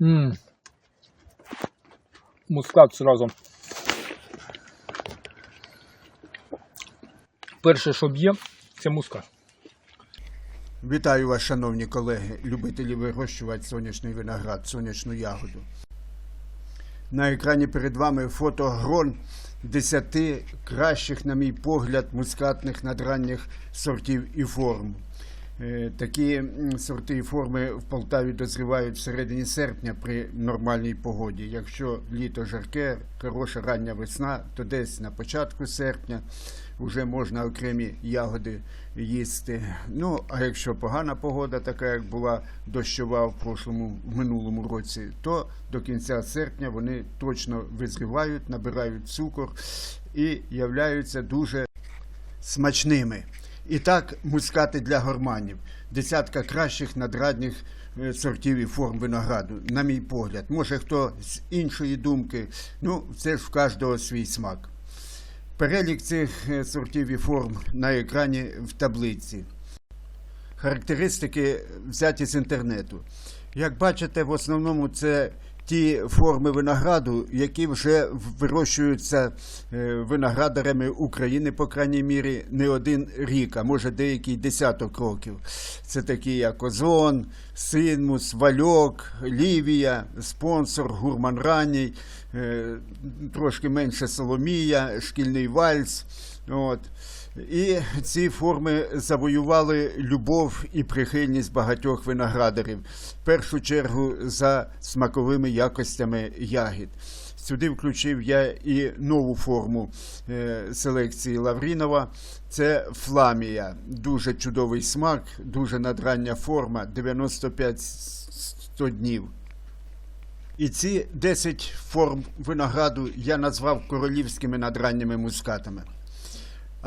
М. Мускат сразу. Перше, що б'є, це мускат. Вітаю вас, шановні колеги, любителі вирощувати сонячний виноград, сонячну ягоду. На екрані перед вами фото грон 10 кращих, на мій погляд, мускатних надранніх сортів і форм. Е, Такі сорти і форми в Полтаві дозрівають всередині серпня при нормальній погоді. Якщо літо жарке, хороша рання весна, то десь на початку серпня вже можна окремі ягоди їсти. Ну, а якщо погана погода, така як була дощова в прошлому, в минулому році, то до кінця серпня вони точно визрівають, набирають цукор і являються дуже смачними. І так, мускати для горманів. Десятка кращих надрадних е, сортів і форм винограду, на мій погляд. Може хто з іншої думки, ну це ж в кожного свій смак. Перелік цих е, сортів і форм на екрані в таблиці. Характеристики взяті з інтернету. Як бачите, в основному це ті форми винограду, які вже вирощуються е, виноградарями України, по крайній мірі, не один рік, а може деякий десяток років. Це такі як Озон, Синмус, Вальок, Лівія, спонсор, Гурман Ранній, е, трошки менше Соломія, Шкільний вальс. От. І ці форми завоювали любов і прихильність багатьох виноградарів, в першу чергу за смаковими якостями ягід. Сюди включив я і нову форму е, селекції Лаврінова. Це фламія. Дуже чудовий смак, дуже надрання форма, 95-100 днів. І ці 10 форм винограду я назвав королівськими надранніми мускатами.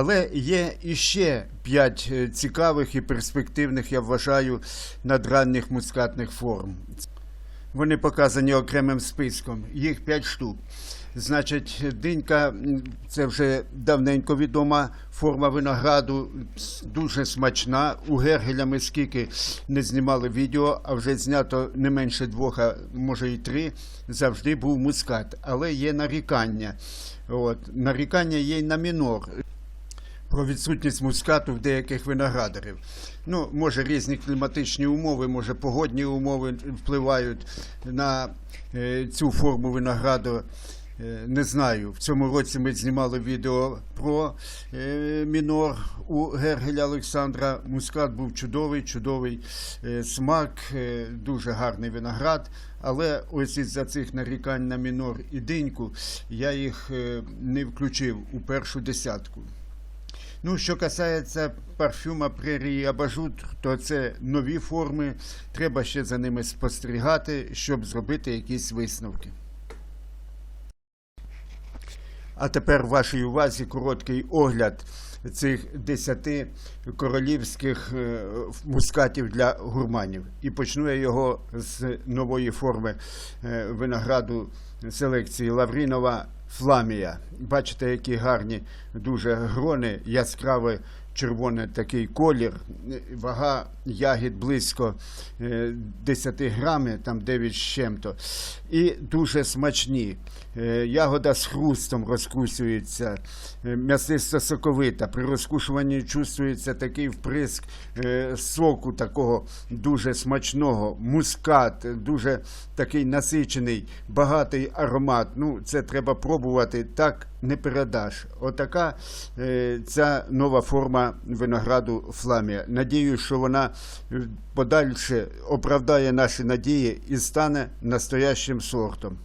Але є іще п'ять е, цікавих і перспективних, я вважаю, надранних мускатних форм. Вони показані окремим списком. Їх п'ять штук. Значить, динька це вже давненько відома форма винограду, дуже смачна. У Гергеля ми скільки не знімали відео, а вже знято не менше двох, а може і три. Завжди був мускат. Але є нарікання. От. Нарікання є й на мінор про відсутність мускату в деяких виноградарів. Ну, може, різні кліматичні умови, може, погодні умови впливають на е, цю форму винограду. Е, Не знаю. В цьому році ми знімали відео про е, мінор у Гергеля Олександра. Мускат був чудовий, чудовий смак, дуже гарний виноград. Але ось із-за цих нарікань на мінор і диньку я їх не включив у першу десятку. Ну, що касається парфюма прерії Абажут, то це нові форми. Треба ще за ними спостерігати, щоб зробити якісь висновки. А тепер вашій увазі короткий огляд цих десяти королівських е, мускатів для гурманів. І почну я його з нової форми е, винограду селекції Лаврінова Фламія. Бачите, які гарні дуже грони, яскравий червоний такий колір. Вага ягід близько е, 10 грамів, там 9 з чим-то. І дуже смачні. Е, Ягода з хрустом розкусується, е, м'ясисто соковита. При розкушуванні чувствується такий вприск е, соку такого дуже смачного, мускат, дуже такий насичений, багатий аромат. Ну, це треба пробувати. Так не передаш. Отака е, ця нова форма винограду фламія. Надію, що вона е, подальше оправдає наші надії і стане настоящим сортом.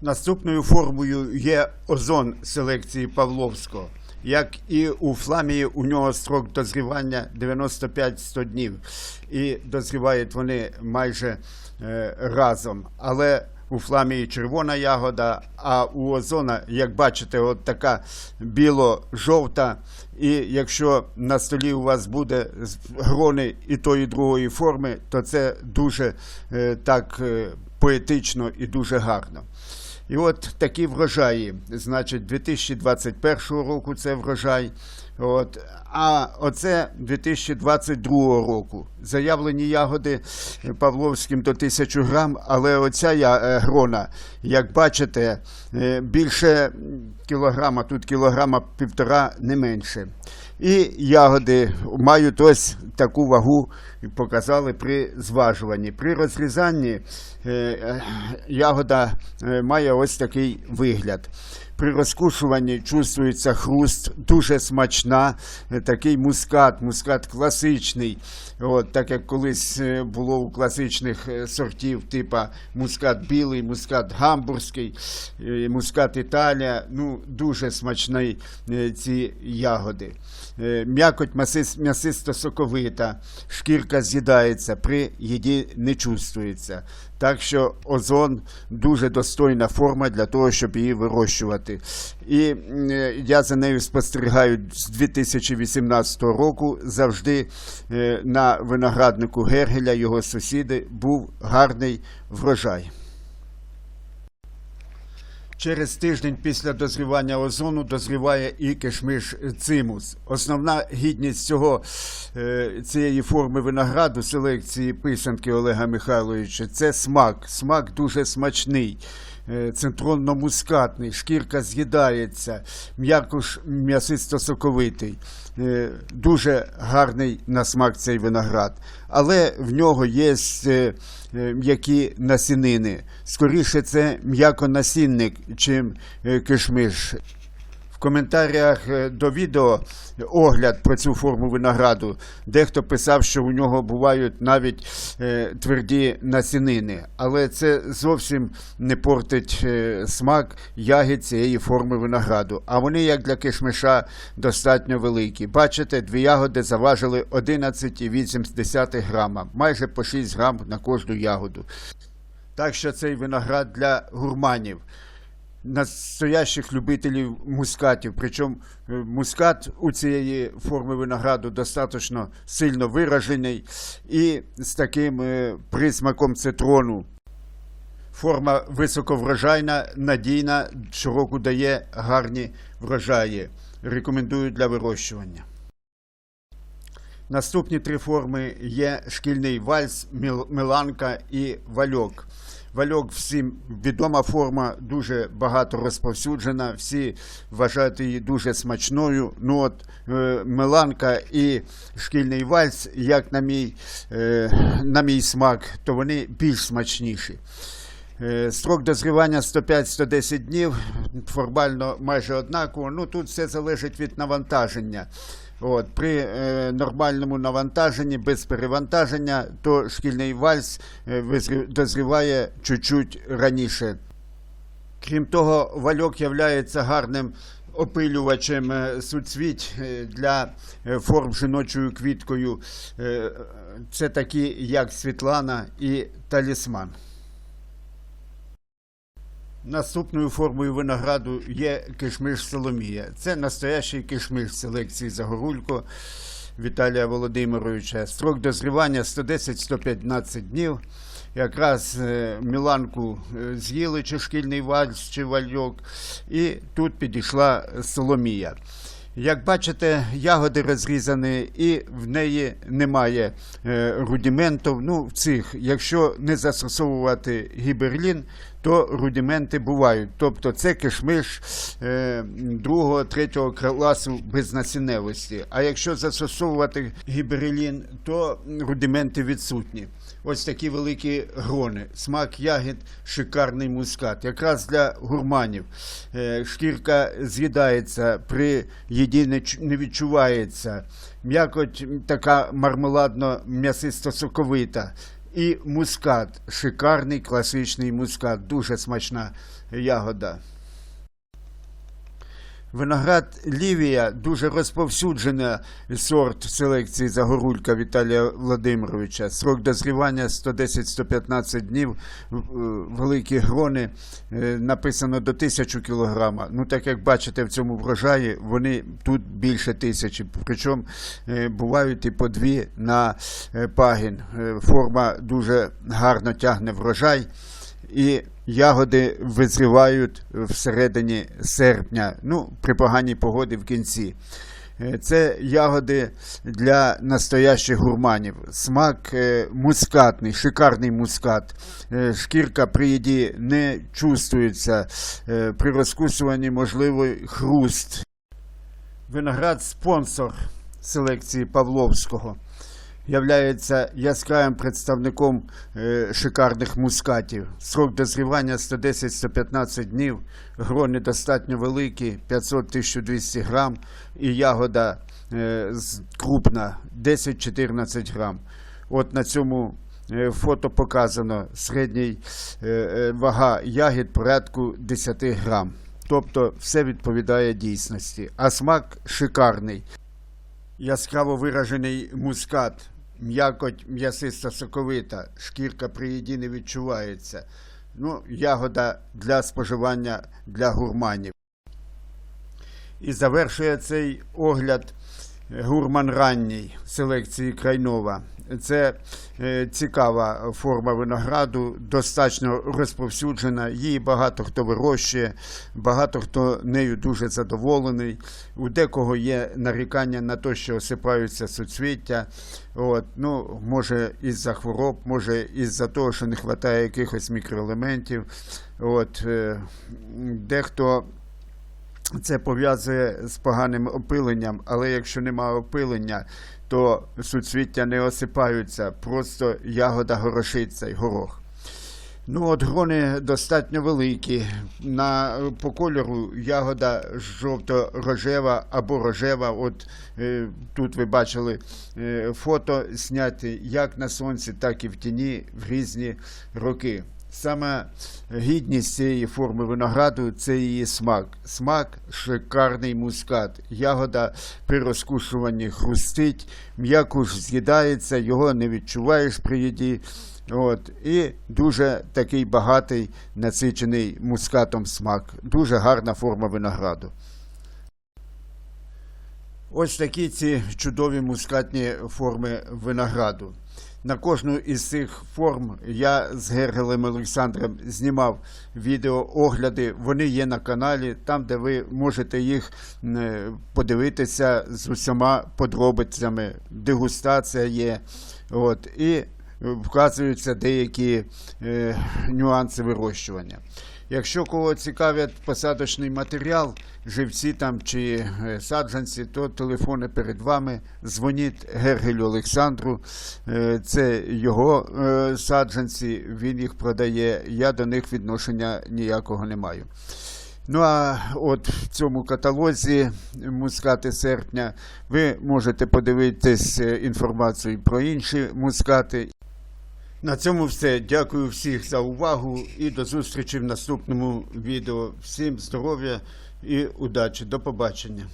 Наступною формою є озон селекції Павловського. Як і у фламії, у нього строк дозрівання 95-100 днів. І дозрівають вони майже е, разом. Але у фламії червона ягода, а у озона, як бачите, от така біло-жовта. І якщо на столі у вас буде грони і тої і другої форми, то це дуже е, так е, поетично і дуже гарно. І от такі врожаї. Значить, 2021 року це врожай. От. А оце 2022 року. Заявлені ягоди Павловським до 1000 грам, але оця я, е, грона, як бачите, е, більше кілограма, тут кілограма півтора, не менше. І ягоди мають ось таку вагу, показали при зважуванні. При розрізанні е, е, ягода е, має ось такий вигляд. При розкушуванні чувствується хруст, дуже смачна, такий мускат, мускат класичний. От, так як колись було у класичних сортів, типа мускат білий, мускат гамбурзький, мускат Італія. Ну, дуже смачні ці ягоди. Е, М'якоть масис- м'ясисто-соковита, шкірка з'їдається, при їді не чувствується. Так що озон дуже достойна форма для того, щоб її вирощувати. І е, я за нею спостерігаю з 2018 року. Завжди е, на винограднику Гергеля, його сусіди, був гарний врожай. Через тиждень після дозрівання озону дозріває і кишмиш цимус. Основна гідність цього, е, цієї форми винограду, селекції писанки Олега Михайловича, це смак. Смак дуже смачний, центронно-мускатний, шкірка з'їдається, м'якош м'ясисто-соковитий. Е, Дуже гарний на смак цей виноград. Але в нього є е, е, м'які насінини. Скоріше це м'яконасінник, чим е, кишмиш. В коментарях е, до відео огляд про цю форму винограду. Дехто писав, що у нього бувають навіть е, тверді насінини, але це зовсім не портить е, смак ягід цієї форми винограду. А вони, як для кишмиша, достатньо великі. Бачите, дві ягоди заважили 11,8 грама, майже по 6 грам на кожну ягоду. Так що цей виноград для гурманів настоящих любителів мускатів. Причому е, мускат у цієї форми винограду достатньо сильно виражений і з таким е, присмаком цитрону. Форма високоврожайна, надійна, щороку дає гарні врожаї. Рекомендую для вирощування. Наступні три форми є шкільний вальс, меланка і вальок. Вальок всім відома форма, дуже багато розповсюджена. Всі вважають її дуже смачною. Ну от е, меланка і шкільний вальс, як на мій, е, на мій смак, то вони більш смачніші. Е, Строк дозрівання 105-110 днів, формально майже однаково. Ну тут все залежить від навантаження. От, при е, нормальному навантаженні, без перевантаження, то шкільний вальс е, дозріває чуть-чуть раніше. Крім того, вальок є гарним опилювачем е, суцвіть е, для е, форм жіночою квіткою. Це такі, як Світлана і Талісман. Наступною формою винограду є кишмиш Соломія. Це настоящий кишмиш селекції Загорулько Віталія Володимировича. Строк дозрівання 110-115 днів. Якраз е, Міланку е, з'їли чи шкільний вальс, чи вальок, і тут підійшла Соломія. Як бачите, ягоди розрізані, і в неї немає е, рудиментів. Ну, в цих, якщо не застосовувати гіберлін, то рудименти бувають. Тобто це кишмиш е, другого, третього класу безнасінневості. А якщо застосовувати гіберлін, то рудименти відсутні. Ось такі великі грони. Смак ягід, шикарний мускат. Якраз для гурманів. Е, Шкірка з'їдається, при їді не відчувається. М'якоть така мармеладно-м'ясисто-соковита. І мускат. Шикарний класичний мускат. Дуже смачна ягода. Виноград Лівія дуже розповсюджений сорт селекції Загорулька Віталія Володимировича. Срок дозрівання 110-115 днів. Е, Великі грони е, написано до 1000 кілограма. Ну, так як бачите в цьому врожаї, вони тут більше тисячі. Причому е, бувають і по дві на пагін. Форма дуже гарно тягне врожай. І ягоди визрівають всередині серпня, ну, при поганій погоді в кінці. Е, Це ягоди для настоящих гурманів. Смак е, мускатний, шикарний мускат. Е, Шкірка при їді не чувствується. При розкусуванні можливий хруст. Виноград спонсор селекції Павловського. Являється яскравим представником е, шикарних мускатів. Срок дозрівання 110-115 днів, грони достатньо великі, 500-1200 грам, і ягода е, крупна 10-14 грам. От на цьому е, фото показано середній е, вага ягід порядку 10 грам. Тобто все відповідає дійсності. А смак шикарний. Яскраво виражений мускат, м'якоть м'ясиста соковита, шкірка при їді не відчувається. Ну, ягода для споживання для гурманів. І завершує цей огляд гурман ранній селекції Крайнова. Це е, цікава форма винограду, достатньо розповсюджена. Її багато хто вирощує, багато хто нею дуже задоволений. У декого є нарікання на те, що осипаються суцвіття. От, ну, може із-за хвороб, може із-за того, що не вистачає якихось мікроелементів. От, е, дехто це пов'язує з поганим опиленням, але якщо немає опилення, то суцвіття не осипаються, просто ягода горошиться й горох. Ну, от грони достатньо великі. На, по кольору ягода жовто-рожева або рожева. От е, тут ви бачили е, фото зняті як на сонці, так і в тіні в різні роки. Саме гідність цієї форми винограду це її смак. Смак шикарний мускат. Ягода при розкушуванні хрустить, м'якуш з'їдається, його не відчуваєш при їді. От, і дуже такий багатий, насичений мускатом смак. Дуже гарна форма винограду. Ось такі ці чудові мускатні форми винограду. На кожну із цих форм я з Гергелем Олександром знімав відеоогляди. Вони є на каналі, там, де ви можете їх е, подивитися з усіма подробицями. Дегустація є. От, і вказуються деякі е, нюанси вирощування. Якщо кого цікавить посадочний матеріал, живці там чи е, саджанці, то телефони перед вами. Дзвоніть Гергелю Олександру. Е, Це його е, саджанці, він їх продає. Я до них відношення ніякого не маю. Ну а от в цьому каталозі мускати серпня ви можете подивитись інформацію про інші мускати. На цьому все. Дякую всіх за увагу і до зустрічі в наступному відео. Всім здоров'я і удачі. До побачення.